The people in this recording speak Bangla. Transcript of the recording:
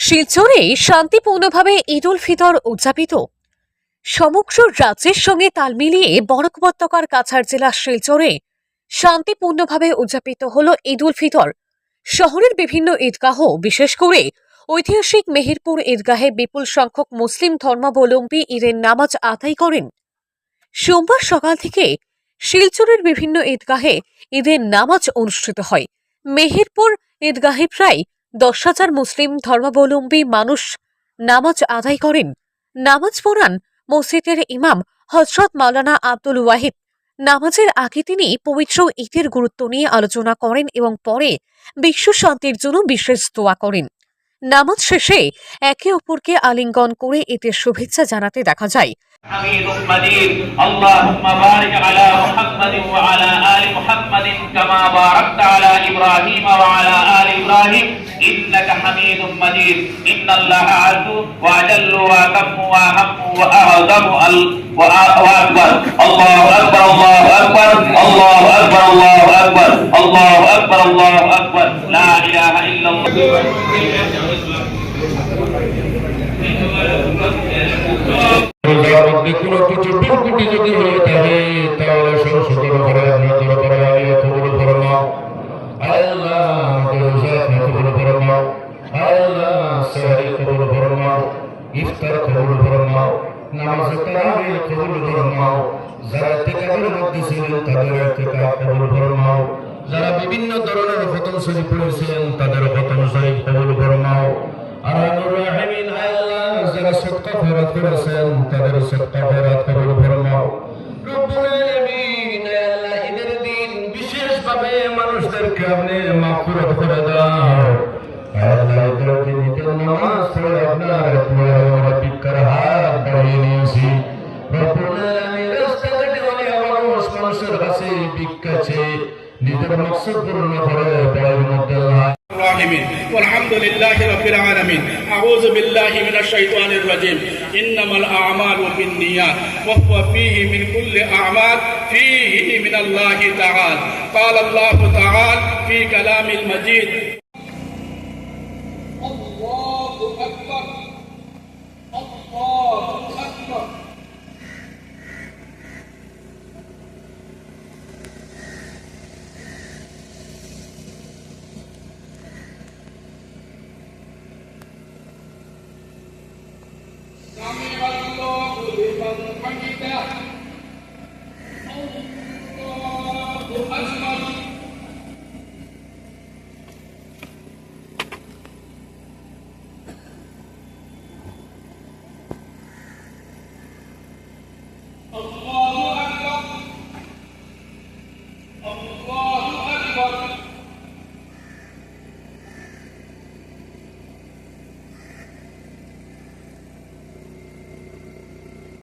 শিলচরে শান্তিপূর্ণভাবে ঈদ উল ফিতর উদযাপিত। সমগ্র রাজ্যের সঙ্গে তাল মিলিয়ে বরাক উপত্যকার কাছাড় জেলা শিলচরে শান্তিপূর্ণভাবে উদযাপিত হল ঈদ উল ফিতর। শহরের বিভিন্ন ঈদগাহ, বিশেষ করে ঐতিহাসিক মেহেরপুর ঈদগাহে বিপুল সংখ্যক মুসলিম ধর্মাবলম্বী ঈদের নামাজ আদায় করেন। সোমবার সকাল থেকে শিলচরের বিভিন্ন ঈদগাহে ঈদের নামাজ অনুষ্ঠিত হয়। মেহেরপুর ঈদগাহে প্রায় দশ হাজার মুসলিম ধর্মাবলম্বী মানুষ নামাজ আদায় করেন। নামাজ পড়ান মসজিদের ইমাম হজরত মাওলানা আব্দুল ওয়াহিদ। নামাজের আগে তিনি পবিত্র ঈদের গুরুত্ব নিয়ে আলোচনা করেন এবং পরে বিশ্ব শান্তির জন্য বিশেষ দোয়া করেন। নামাজ শেষে একে অপরকে আলিঙ্গন করে ঈদের শুভেচ্ছা জানাতে দেখা যায়। حميد مجيد اللهم بارك على محمد وعلى آل محمد كما باركت على إبراهيم وعلى آل إبراهيم. إنك حميد مجيد إن الله عز وجل وكم وهم وأعظم وأكبر. الله أكبر الله أكبر الله أكبر الله أكبر الله أكبر الله أكبر. لا إله إلا الله. কোনো কিছু বিস্কুটি যদি হয়ে থাকে, তাহলে সংশোধন করে উপরে আমি কবুল ফরমাও আল্লাহ আমাদের রোজা আপনি কবুল ফরমাও আল্লাহ সাহারি কবুল ফরমাও ইফতার কবুল ফরমাও নামাজ তারাবি কবুল ফরমাও যারা তেকাবের মধ্যে ছিলেন, তাদের তেকা কবুল ফরমাও যারা বিভিন্ন ধরনের ফতন শরীফ পড়েছেন, তাদের ফতন শরীফ কবুল ফরমাও আরহামুর রাহিমিন আল্লাহ যারা সদকা ফেরত করেছেন, তাদের সদকা ফেরত কবুল ফরমাও। রব্বুল আলামিন, আল্লাহ ঈদের দিন বিশেষভাবে মানুষদেরকে আপনি মাগফিরাত করে দাও। আল্লাহ ঈদের দিন নামাজ পড়ে আপনার পুরো আমরা ভিক্ষার হাত বাড়িয়ে নিয়েছি রব্বুল আলামিন রাস্তাঘাটে অনেক মানুষ মানুষের কাছে ভিক্ষা চেয়ে নিজের মকসদ পূর্ণ করে বাড়ির মধ্যে الراحمين والحمد لله رب العالمين. أعوذ بالله من الشيطان الرجيم. إنما الأعمال بالنيات وهو فيه من كل أعمال فيه من الله تعالى. قال الله تعالى في كلام المجيد